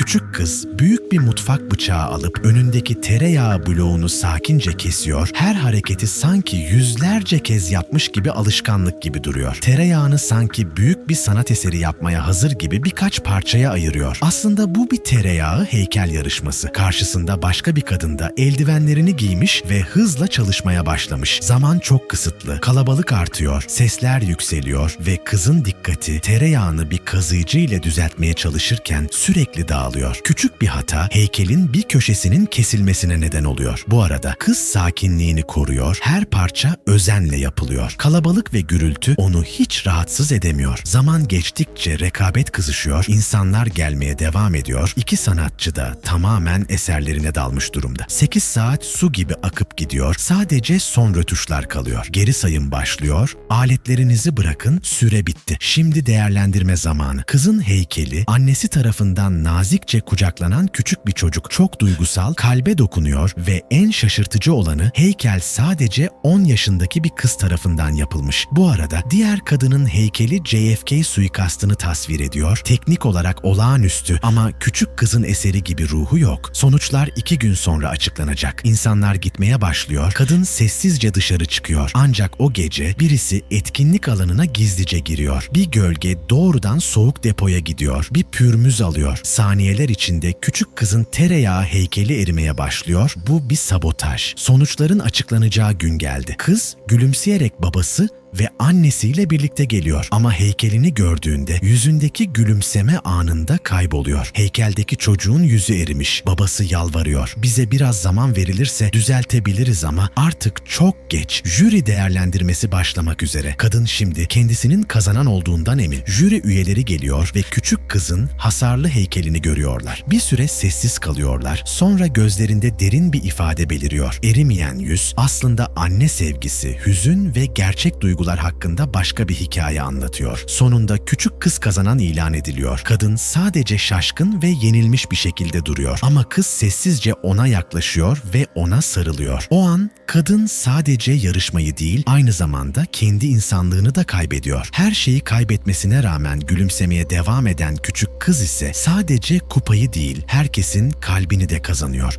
Küçük kız büyük bir mutfak bıçağı alıp önündeki tereyağı bloğunu sakince kesiyor. Her hareketi sanki yüzlerce kez yapmış gibi alışkanlık gibi duruyor. Tereyağını sanki büyük bir sanat eseri yapmaya hazır gibi birkaç parçaya ayırıyor. Aslında bu bir tereyağı heykel yarışması. Karşısında başka bir kadın da eldivenlerini giymiş ve hızla çalışmaya başlamış. Zaman çok kısıtlı, kalabalık artıyor, sesler yükseliyor ve kızın dikkati tereyağını bir kazıyıcı ile düzeltmeye çalışırken sürekli dağılıyor. Küçük bir hata heykelin bir köşesinin kesilmesine neden oluyor. Bu arada kız sakinliğini koruyor, her parça özenle yapılıyor. Kalabalık ve gürültü onu hiç rahatsız edemiyor. Zaman geçtikçe rekabet kızışıyor, insanlar gelmeye devam ediyor. İki sanatçı da tamamen eserlerine dalmış durumda. 8 saat su gibi akıp gidiyor. Sadece son rötuşlar kalıyor. Geri sayım başlıyor. Aletlerinizi bırakın, süre bitti. Şimdi değerlendirme zamanı. Kızın heykeli annesi tarafından nazikçe kucaklanan küçük bir çocuk. Çok duygusal, kalbe dokunuyor ve en şaşırtıcı olanı heykel sadece 10 yaşındaki bir kız tarafından yapılmış. Bu arada diğer kadının heykeli JFK suikastını tasvir ediyor. Teknik olarak olağanüstü ama küçük kızın eseri gibi ruhu yok. Sonuçlar iki gün sonra açıklanacak. İnsanlar gitmeye başlıyor. Kadın sessizce dışarı çıkıyor. Ancak o gece birisi etkinlik alanına gizlice giriyor. Bir gölge doğrudan soğuk depoya gidiyor. Bir pürmüz alıyor. Saniyeler içinde küçük kızın tereyağı heykeli erimeye başlıyor. Bu bir sabotaj. Sonuçların açıklanacağı gün geldi. Kız gülümseyerek babası ve annesiyle birlikte geliyor. Ama heykelini gördüğünde yüzündeki gülümseme anında kayboluyor. Heykeldeki çocuğun yüzü erimiş. Babası yalvarıyor. Bize biraz zaman verilirse düzeltebiliriz ama artık çok geç. Jüri değerlendirmesi başlamak üzere. Kadın şimdi kendisinin kazanan olduğundan emin. Jüri üyeleri geliyor ve küçük kızın hasarlı heykelini görüyorlar. Bir süre sessiz kalıyorlar. Sonra gözlerinde derin bir ifade beliriyor. Erimeyen yüz aslında anne sevgisi, hüzün ve gerçek duygular hakkında başka bir hikaye anlatıyor. Sonunda küçük kız kazanan ilan ediliyor. Kadın sadece şaşkın ve yenilmiş bir şekilde duruyor. Ama kız sessizce ona yaklaşıyor ve ona sarılıyor. O an kadın sadece yarışmayı değil, aynı zamanda kendi insanlığını da kaybediyor. Her şeyi kaybetmesine rağmen gülümsemeye devam eden küçük kız ise sadece kupayı değil, herkesin kalbini de kazanıyor.